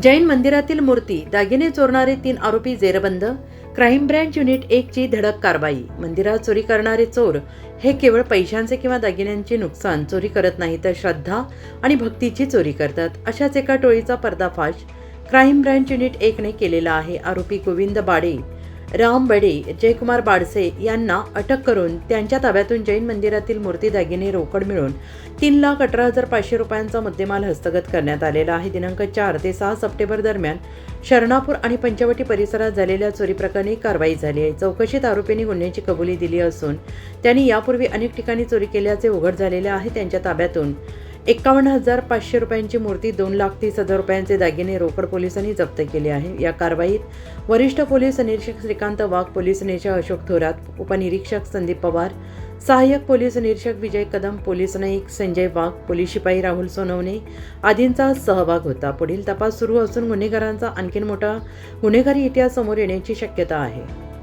जैन मंदिरातील मूर्ती दागिने चोरणारे तीन आरोपी जेरबंद क्राईम ब्रँच युनिट एकची धडक कारवाई मंदिरात चोरी करणारे चोर हे केवळ पैशांचे किंवा दागिन्यांचे नुकसान चोरी करत नाही तर श्रद्धा आणि भक्तीची चोरी करतात. अशाच एका टोळीचा पर्दाफाश क्राईम ब्रँच युनिट एकने केलेला आहे आरोपी गोविंद बाडे. राम बडे जयकुमार बाडसे यांना अटक करून त्यांच्या ताब्यातून जैन मंदिरातील मूर्ती दागिने रोकड मिळून तीन लाख अठरा हजार पाचशे रुपयांचा मुद्देमाल हस्तगत करण्यात आलेला आहे. दिनांक चार ते सहा सप्टेंबर दरम्यान शरणापूर आणि पंचवटी परिसरात झालेल्या चोरी प्रकरणी कारवाई झाली आहे. चौकशीत आरोपींनी गुन्ह्याची कबुली दिली असून त्यांनी यापूर्वी अनेक ठिकाणी चोरी केल्याचे उघड झालेले आहे. त्यांच्या ताब्यातून एकावन्न हजार पाचशे रुपयांची मूर्ती दोन लाख तीस हजार रुपयांचे दागिने रोकड पोलिसांनी जप्त केले आहे. या कारवाईत वरिष्ठ पोलीस निरीक्षक श्रीकांत वाघ पोलीस निरीक्षक अशोक थोरात उपनिरीक्षक संदीप पवार सहाय्यक पोलीस निरीक्षक विजय कदम पोलीस नाईक संजय वाघ पोलीस शिपाई राहुल सोनवणे आदींचा सहभाग होता. पुढील तपास सुरू असून गुन्हेगारांचा आणखीन मोठा गुन्हेगारी इतिहास समोर येण्याची शक्यता आहे.